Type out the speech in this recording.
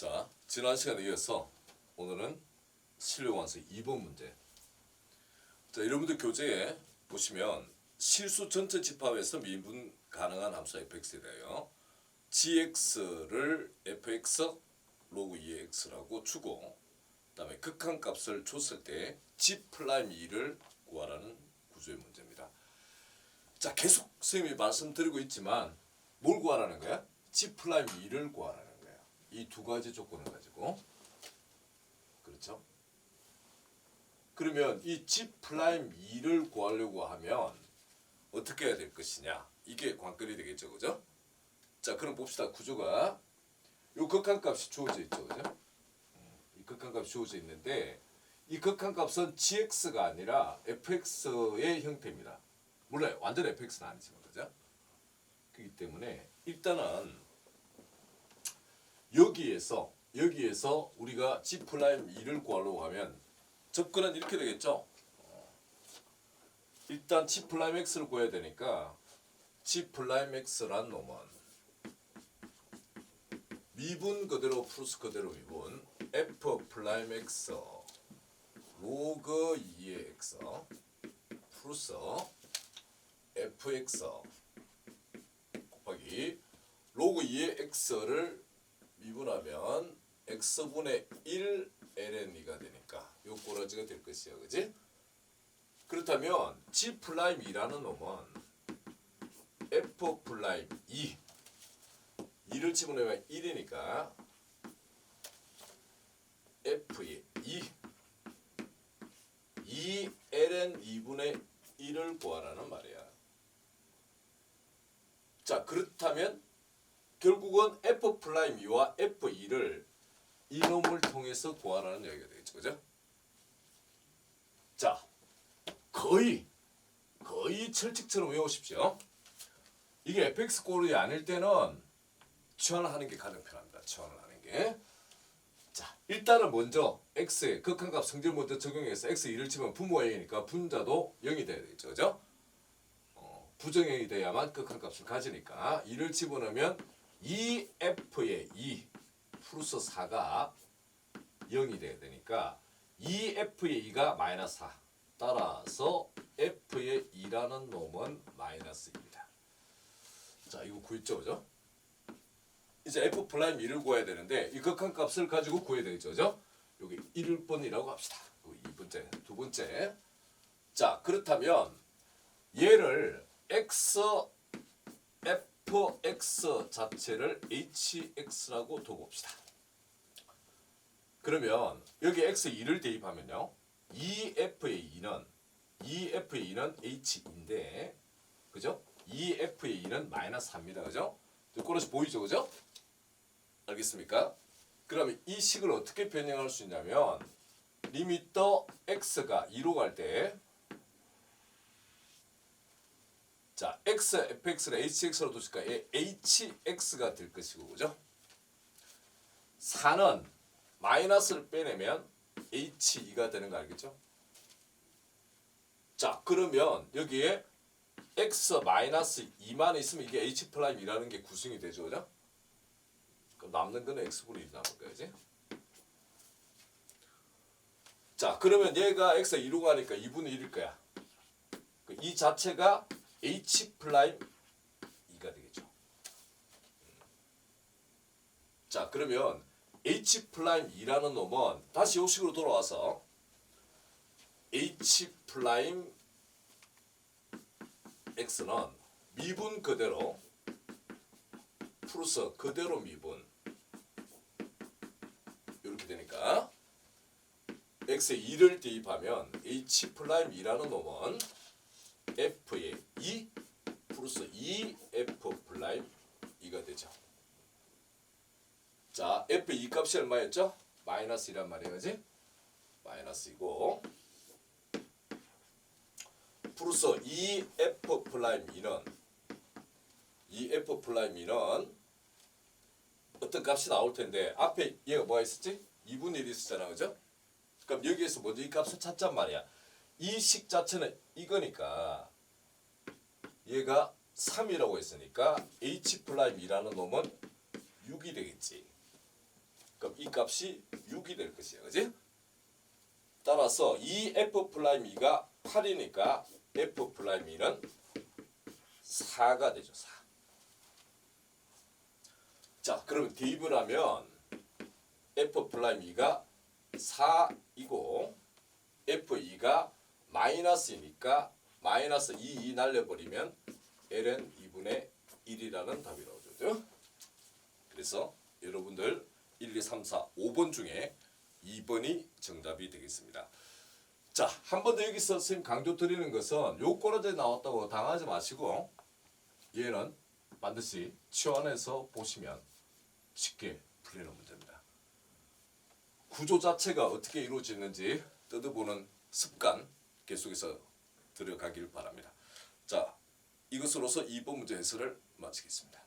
자, 지난 시간에 이어서 오늘은 실력완수 2번 문제. 자, 여러분들 교재에 보시면 실수 전체 집합에서 미분 가능한 함수 fx에 대하여 gx를 fx 로그 2x라고 주고 그다음에 극한값을 줬을 때 g 플라임 2를 구하라는 구조의 문제입니다. 자, 계속 선생님이 말씀드리고 있지만 뭘 구하라는 거야? g 플라임 2를 구하라는. 이 두 가지 조건을 가지고 그렇죠? 그러면 이 g 플라임 2를 구하려고 하면 어떻게 해야 될 것이냐? 이게 관건이 되겠죠, 그죠? 자, 그럼 봅시다. 구조가 요 극한값이 주어져 있죠, 그죠? 음, 이 극한값이 주어져 있는데 이 극한값은 gx가 아니라 fx의 형태입니다. 물론 완전 fx는 아니지만 그죠? 그렇기 때문에 일단은 여기에서 여기에서 우리가 g 프라임 2를 구하려고 하면 접근은 이렇게 되겠죠. 어, 일단 g 프라임 x를 구해야 되니까 g 프라임 x란 놈은 미분 그대로 플러스 그대로 미분 f 프라임 x 로그 2의 x 플러스 fx 곱하기 로그 2의 x를 x분의 1 ln이가 되니까 요 꼬라지가 될 것이야 그지? 그렇다면 g 플라임 2라는 놈은 f 플라임 2 2를 집어넣으면 1이니까 f의 2 2 ln 2분의 1을 구하라는 말이야. 자 그렇다면 결국은 f 플라임 2와 f 2를 이놈을 통해서 구하라는 얘기가 되겠죠, 그죠? 자 거의 거의 철칙처럼 외우십시오. 이게 fx 꼴이 아닐 때는 치환하는 게 가장 편합니다. 치환을 하는 게. 자, 일단은 먼저 x의 극한값 성질 먼저 적용해서 x 2를 치면 분모가 0이니까 분자도 0이 돼야 되겠죠. 그죠? 어, 부정형이 돼야만 극한값을 가지니까 2를 집어넣으면 2f의 2 플러스 4가 0이 돼야 되니까 2f의 2가 마이너스 4 따라서 f의 2라는 놈은 마이너스입니다. 자, 이거 구했죠, 그죠? 이제 f 플라임 1을 구해야 되는데 이 극한 값을 가지고 구해야 되겠죠, 그죠? 여기 1번이라고 합시다. 여기 2번째, 두 번째. 자, 그렇다면 얘를 x fx 자체를 hx라고 두고 봅시다. 그러면 여기 x 2를 대입하면요. 2f의 2는 2f의 2는 h인데 그죠? 2f의 2는 마이너스 4입니다. 그죠? 꼬라지 보이죠? 그죠? 알겠습니까? 그러면 이 식을 어떻게 변형할 수 있냐면 리미터 x가 2로 갈 때 자, x fx를 hx로 두니까 hx가 될 것이고 그죠? 4는 마이너스를 빼내면 h2가 되는 거 알겠죠? 자, 그러면 여기에 x 마이너스 2만 있으면 이게 h 프라임이라는 게 구성이 되죠, 그죠? 그럼 남는 거는 x분의 1 남은 거지. 자, 그러면 얘가 x가 2로 가니까 2분의 1일 거야. 그이 자체가 h 플라임 2가 되겠죠. 자, 그러면 h 플라임 2라는 놈은 다시 요 식으로 돌아와서 h 플라임 x는 미분 그대로 플러스 그대로 미분 이렇게 되니까 x에 2를 대입하면 h 플라임 2라는 놈은 f의 2 플러스 2f 플라임 2가 되죠. 자, f 2 값이 얼마였죠? 마이너스 2란 말이에요, 그지? 마이너스이고 플러스 2f 플라임 2는 2f 플라임 2는 어떤 값이 나올 텐데 앞에 얘가 뭐가 있었지? 2분의 1이 있었잖아, 그죠? 그럼 여기에서 먼저 이 값을 찾잔 말이야. 이 식 자체는 이거니까 얘가 3이라고 했으니까 h 플라임 2라는 놈은 6이 되겠지. 그럼 이 값이 6이 될 것이야. 그지? 따라서 이 f 프라임 2가 8이니까 f 프라임 2는 4가 되죠. 4. 자, 그러면 대입을 하면 f 프라임 2가 4이고 f2가 마이너스이니까 마이너스 2, 2 날려버리면 ln 2분의 1이라는 답이 나오죠. 그래서 여러분들 1, 2, 3, 4, 5번 중에 2번이 정답이 되겠습니다. 자, 한 번 더 여기서 선생님 강조 드리는 것은 요거로제 나왔다고 당하지 마시고 얘는 반드시 치환해서 보시면 쉽게 풀리는 문제입니다. 구조 자체가 어떻게 이루어지는지 뜯어보는 습관 계속해서 들어가길 바랍니다. 자, 이것으로서 2번 문제 해설을 마치겠습니다.